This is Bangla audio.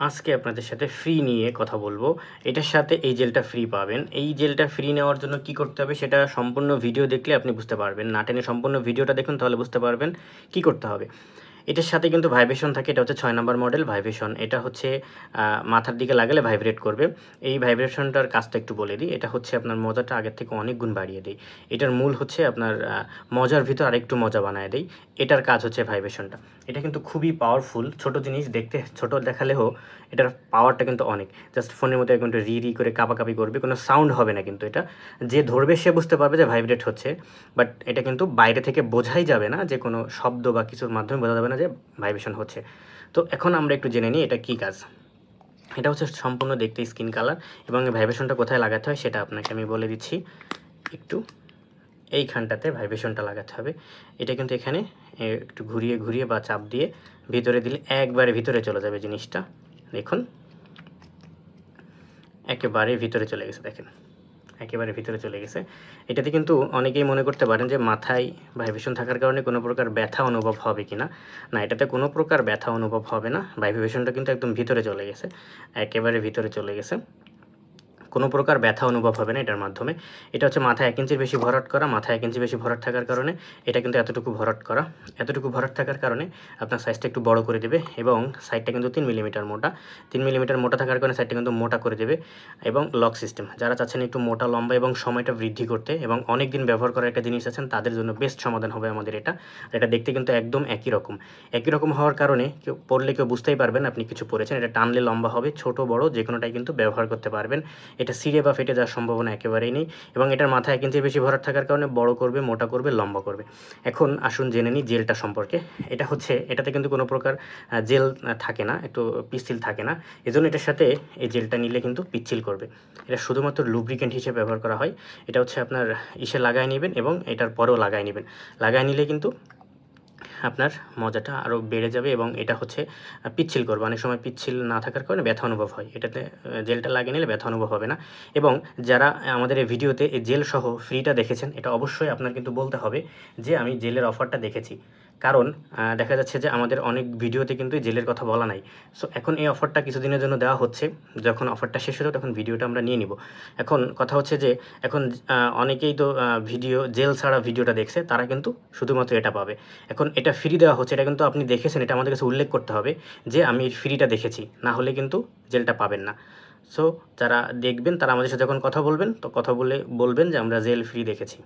আজকে আপনাদের সাথে ফ্রি নিয়ে কথা বলব। এটার সাথে এই জেলটা ফ্রি পাবেন। এই জেলটা ফ্রি নেওয়ার জন্য কি করতে হবে সেটা সম্পূর্ণ ভিডিও দেখলে আপনি বুঝতে পারবেন। না টেনে সম্পূর্ণ ভিডিওটা দেখুন তাহলে বুঝতে পারবেন কি করতে হবে। এটার সাথে কিন্তু ভাইব্রেশন থাকে, এটা হচ্ছে ছয় নম্বর মডেল ভাইব্রেশন এটা হচ্ছে মাথার দিকে লাগালে ভাইব্রেট করবে। এই ভাইব্রেশনটার কাজটা একটু বলে দিই। এটা হচ্ছে আপনার মজাটা আগের থেকে অনেক গুণ বাড়িয়ে দেয়। এটার মূল হচ্ছে আপনার মজার ভিতর আরেকটু মজা বানায় দেয়। এটার কাজ হচ্ছে ভাইব্রেশনটা এটা কিন্তু খুবই পাওয়ারফুল ছোট জিনিস দেখতে, ছোট দেখালেও এটার পাওয়ারটা কিন্তু অনেক। জাস্ট ফোনের মধ্যে একটু রি রি করে কাপাকাপি করবে, কোনো সাউন্ড হবে না কিন্তু এটা। যে ধরবে সে বুঝতে পারবে যে ভাইব্রেট হচ্ছে। বাট এটা কিন্তু বাইরে থেকে বোঝাই যাবে না যে কোনো শব্দ বা কিছুর মাধ্যমে বোঝা যাবে না যে ভাইব্রেশন হচ্ছে। তো এখন আমরা একটু জেনে নিই এটা কি কাজ। এটা হচ্ছে সম্পূর্ণ দেখতে স্কিন কালার এবং ভাইব্রেশনটা কোথায় লাগাতে হয় সেটা আপনাকে আমি বলে দিচ্ছি। একটু এইখানটাতে ভাইব্রেশনটা লাগাতে হবে। এটা কিন্তু এখানে একটু ঘুরিয়ে ঘুরিয়ে বা চাপ দিয়ে ভিতরে দিলে একবারে ভিতরে চলে যাবে জিনিসটা। দেখুন। একেবারে ভিতরে চলে গেছে, দেখেন। একেবারে ভিতরে চলে গেছে। এটাতে কিন্তু অনেকেই মনে করতে পারেন যে মাথায় ভাইব্রেশন থাকার কারণে কোনো প্রকার ব্যথা অনুভব হবে কি না না, এটাতে কোনো প্রকার ব্যথা অনুভব হবে না। ভাইব্রেশনটা কিন্তু একদম ভিতরে চলে গেছে। একেবারে ভিতরে চলে গেছে। কোনো প্রকার ব্যথা অনুভব হবে না এটার মাধ্যমে। এটা হচ্ছে মাথা এক ইঞ্চির বেশি ভরাট করা মাথা এক ইঞ্চি বেশি ভরাট থাকার কারণে এটা কিন্তু এতটুকু ভরাট করা। এতটুকু ভরাট থাকার কারণে আপনার সাইজটা একটু বড় করে দেবে এবং সাইডটা কিন্তু তিন মিলিমিটার মোটা। তিন মিলিমিটার মোটা থাকার কারণে সাইডটা কিন্তু মোটা করে দেবে এবং লক সিস্টেম যারা চাচ্ছেন একটু মোটা, লম্বা এবং সময়টা বৃদ্ধি করতে এবং অনেক দিন ব্যবহার করার একটা জিনিস আছেন, তাদের জন্য বেস্ট সমাধান হবে আমাদের এটা। এটা দেখতে কিন্তু একদম একই রকম। একই রকম হওয়ার কারণে কেউ পড়লে কেউ বুঝতেই পারবেন আপনি কিছু পড়েছেন। এটা টানলে লম্বা হবে, ছোট, বড় যে কোনোটাই কিন্তু ব্যবহার করতে পারবেন। এটা সিঁড়ে বা ফেটে যাওয়ার সম্ভাবনা একেবারেই নেই এবং এটার মাথা এক ইঞ্চির বেশি ভরাট থাকার কারণে বড় করবে, মোটা করবে, লম্বা করবে। এখন আসুন জেনে নিই জেলটা সম্পর্কে। এটা হচ্ছে, এটাতে কিন্তু কোনো প্রকার জেল থাকে না, একটু পিচ্ছিল থাকে না। এজন্য এটার সাথে এই জেলটা নিলে কিন্তু পিচ্ছিল করবে। এটা শুধুমাত্র লুব্রিকেন্ট হিসেবে ব্যবহার করা হয়। এটা হচ্ছে আপনার ইসে লাগায় নেবেন এবং এটার পরেও লাগায় নেবেন। লাগায় নিলে কিন্তু আপনার মজাটা আরও বেড়ে যাবে এবং এটা হচ্ছে পিচ্ছিল করবে। অনেক সময় পিচ্ছিল না থাকার কারণে ব্যথা অনুভব হয়। এটাতে জেলটা লাগিয়ে নিলে ব্যথা অনুভব হবে না। এবং যারা আমাদের এই ভিডিওতে এই জেলসহ ফ্রিটা দেখেছেন, এটা অবশ্যই আপনার কিন্তু বলতে হবে যে, আমি জেলের অফারটা দেখেছি। কারণ দেখা যাচ্ছে যে আমাদের অনেক ভিডিওতে কিন্তু জেলের কথা বলা নাই। সো এখন এই অফারটা কিছুদিনের জন্য দেওয়া হচ্ছে। যখন অফারটা শেষ হতো তখন ভিডিওটা আমরা নিয়ে নিব। এখন কথা হচ্ছে যে, এখন অনেকেই তো ভিডিও, জেল ছাড়া ভিডিওটা দেখছে, তারা কিন্তু শুধুমাত্র এটা পাবে। এখন এটা ফ্রি দেওয়া হচ্ছে, এটা কিন্তু আপনি দেখেছেন, এটা আমাদের কাছে উল্লেখ করতে হবে যে, আমি ফ্রিটা দেখেছি, না হলে কিন্তু জেলটা পাবেন না। সো যারা দেখবেন, তারা আমাদের সাথে যখন কথা বলবেন, তো কথা বলে বলবেন যে, আমরা জেল ফ্রি দেখেছি।